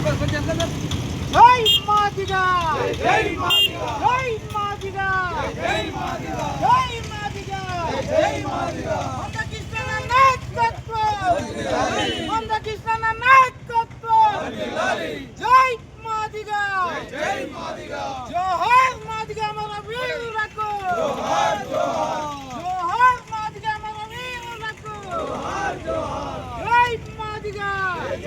జై మాదిగా! జై మాదిగా! జై మాదిగా! జై మాదిగా! జై మాదిగా! జై మాదిగా! మందకృష్ణ నాయకత్వం! మందకృష్ణ నాయకత్వం! జై మాదిగా! జై మాదిగా జోహార్ మాదిగా మన వీరులకు జోహార్ జోహార్ మాదిగా మన వీరులకు జోహార్ జోహార్ జై మాదిగా జై మాదిగా జై మాదిగా జై మాదిగా ఫోటో కొడతాను కొంచెం లాంగ్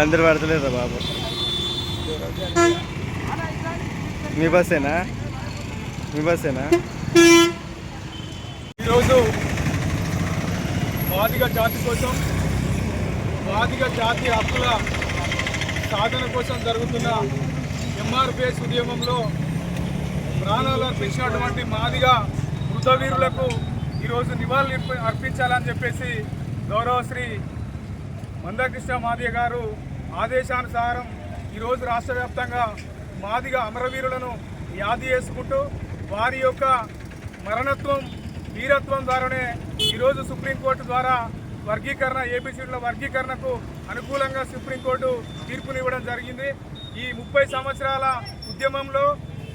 అందరు పడతలేదా బాబు? మీ బస్సేనా? మీ బస్సేనా? ఈరోజు బాధిక జాతి కోసం బాధిక జాతి హక్కుల సాధన కోసం జరుగుతున్న ఎంఆర్పిఎస్ ఉద్యమంలో ప్రాణాలు అర్పించినటువంటి మాదిగా మృతవీరులకు ఈరోజు నివాళులు అర్ప- అర్పించాలని చెప్పేసి గౌరవశ్రీ మందకృష్ణ మాదిగ గారు ఆదేశానుసారం ఈరోజు రాష్ట్ర వ్యాప్తంగా మాదిగ అమరవీరులను యాది చేసుకుంటూ వారి యొక్క మరణత్వం వీరత్వం ద్వారానే ఈరోజు సుప్రీంకోర్టు ద్వారా వర్గీకరణ ఏబిసిడ్ల వర్గీకరణకు అనుకూలంగా సుప్రీంకోర్టు తీర్పునివ్వడం జరిగింది. ఈ ముప్పై సంవత్సరాల ఉద్యమంలో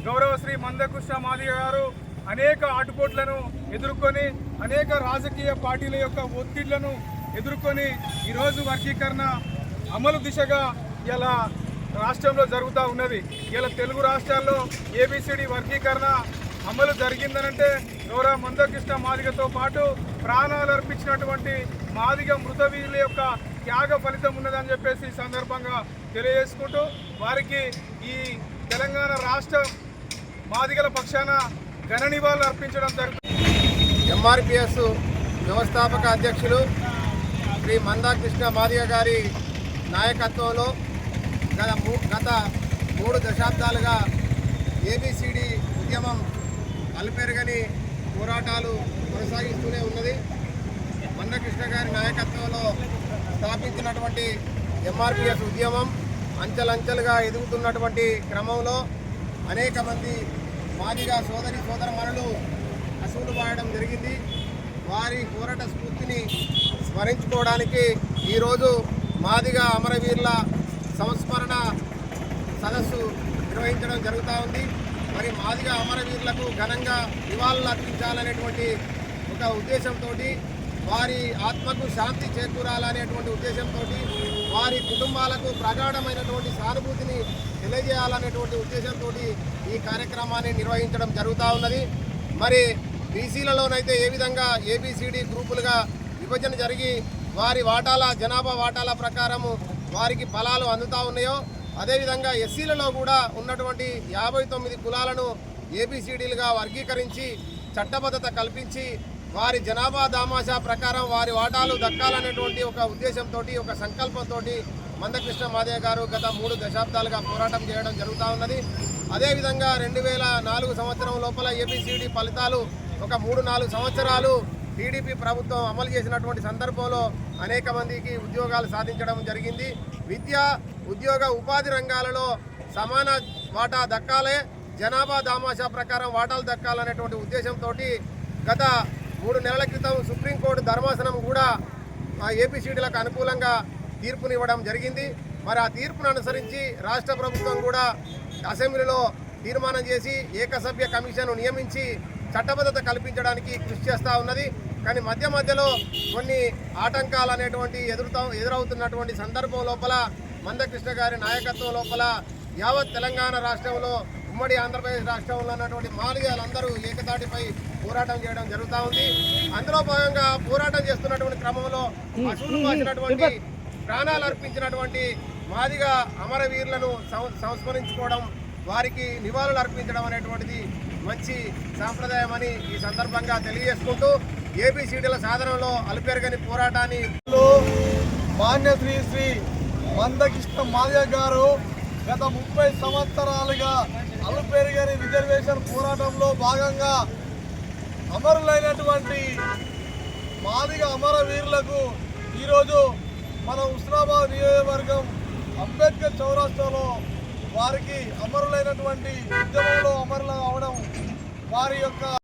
గౌరవశ్రీ మందకృష్ణ మాదిగ గారు అనేక ఆటుపోట్లను ఎదుర్కొని అనేక రాజకీయ పార్టీల యొక్క ఒత్తిళ్ళను ఎదుర్కొని ఈరోజు వర్గీకరణ అమలు దిశగా ఇలా రాష్ట్రంలో జరుగుతూ ఉన్నది. ఇలా తెలుగు రాష్ట్రాల్లో ఏబిసిడి వర్గీకరణ అమలు జరిగిందనంటే గౌరవ మందకృష్ణ మాదిగతో పాటు ప్రాణాలు అర్పించినటువంటి మాదిగ మృతవీరుల యొక్క త్యాగ ఫలితం ఉన్నదని చెప్పేసి ఈ సందర్భంగా తెలియజేసుకుంటూ వారికి ఈ తెలంగాణ రాష్ట్ర మాదిగల పక్షాన ఘన నివాళులు అర్పించడం జరుగుతుంది. ఎంఆర్పిఎస్ వ్యవస్థాపక అధ్యక్షులు శ్రీ మందాకృష్ణ మాదిగ గారి నాయకత్వంలో గత మూ గత మూడు దశాబ్దాలుగా ఏబిసిడి ఉద్యమం అల్పెరగని పోరాటాలు కొనసాగిస్తూనే ఉన్నది. మందకృష్ణ గారి నాయకత్వంలో స్థాపించినటువంటి ఎంఆర్పిఎస్ ఉద్యమం అంచెలంచెలుగా ఎదుగుతున్నటువంటి క్రమంలో అనేక మంది మాదిగా సోదరి సోదరమణులు అసూలు పాడడం జరిగింది. వారి పోరాట స్ఫూర్తిని స్మరించుకోవడానికి ఈరోజు మాదిగా అమరవీరుల సంస్మరణ సదస్సు నిర్వహించడం జరుగుతూ ఉంది. మరి మాదిగా అమరవీరులకు ఘనంగా నివాళులు అర్పించాలనేటువంటి ఒక ఉద్దేశంతో వారి ఆత్మకు శాంతి చేకూరాలనేటువంటి ఉద్దేశంతో వారి కుటుంబాలకు ప్రగాఢమైనటువంటి సానుభూతిని తెలియజేయాలనేటువంటి ఉద్దేశంతో ఈ కార్యక్రమాన్ని నిర్వహించడం జరుగుతూ ఉన్నది. మరి బీసీలలోనైతే ఏ విధంగా ఏబిసిడి గ్రూపులుగా విభజన జరిగి వారి వాటాల జనాభా వాటాల ప్రకారము వారికి ఫలాలు అందుతూ ఉన్నాయో అదేవిధంగా ఎస్సీలలో కూడా ఉన్నటువంటి యాభై తొమ్మిది కులాలను ఏబిసిడీలుగా వర్గీకరించి చట్టబద్ధత కల్పించి వారి జనాభా దామాషా ప్రకారం వారి వాటాలు దక్కాలనేటువంటి ఒక ఉద్దేశంతో ఒక సంకల్పంతో మందకృష్ణ మాదయ్య గారు గత మూడు దశాబ్దాలుగా పోరాటం చేయడం జరుగుతూ ఉన్నది. అదేవిధంగా రెండు వేల నాలుగు సంవత్సరం లోపల ఏబిసిడి ఫలితాలు ఒక మూడు నాలుగు సంవత్సరాలు టీడీపీ ప్రభుత్వం అమలు చేసినటువంటి సందర్భంలో అనేక మందికి ఉద్యోగాలు సాధించడం జరిగింది. విద్య ఉద్యోగ ఉపాధి రంగాలలో సమాన వాటా దక్కాలే జనాభా దామాషా ప్రకారం వాటాలు దక్కాలనేటువంటి ఉద్దేశంతో గత మూడు నెలల క్రితం సుప్రీంకోర్టు ధర్మాసనం కూడా ఏపీసీడీలకు అనుకూలంగా తీర్పునివ్వడం జరిగింది. మరి ఆ తీర్పును అనుసరించి రాష్ట్ర ప్రభుత్వం కూడా అసెంబ్లీలో తీర్మానం చేసి ఏకసభ్య కమిషన్ నియమించి చట్టబద్ధత కల్పించడానికి కృషి చేస్తూ ఉన్నది. కానీ మధ్య మధ్యలో కొన్ని ఆటంకాలు అనేటువంటి ఎదురుతా ఎదురవుతున్నటువంటి సందర్భం లోపల మందకృష్ణ గారి నాయకత్వం లోపల యావత్ తెలంగాణ రాష్ట్రంలో ఉమ్మడి ఆంధ్రప్రదేశ్ రాష్ట్రంలో ఉన్నటువంటి మాలిగాలందరూ ఏకతాటిపై పోరాటం చేయడం జరుగుతూ ఉంది. అందులో భాగంగా పోరాటం చేస్తున్నటువంటి క్రమంలో అసూలు పాసినటువంటి ప్రాణాలు అర్పించినటువంటి మాదిగా అమరవీరులను సం- సంస్మరించుకోవడం వారికి నివాళులు అర్పించడం అనేటువంటిది మంచి సాంప్రదాయమని ఈ సందర్భంగా తెలియజేసుకుంటూ ఏబిసిడీల సాధనలో అలుపెరగని పోరాటాన్ని మాన్య శ్రీ శ్రీ మందకృష్ణ మాదిగ గారు గత ముప్పై సంవత్సరాలుగా అలుపెరగని రిజర్వేషన్ పోరాటంలో భాగంగా అమరులైనటువంటి మాదిగ అమరవీరులకు ఈరోజు మన ఉస్నాబాద్ నియోజకవర్గం అంబేద్కర్ చౌరాస్తాలో వారికి అమరులైనటువంటి ఉద్యమంలో అమరులు అవడం వారి యొక్క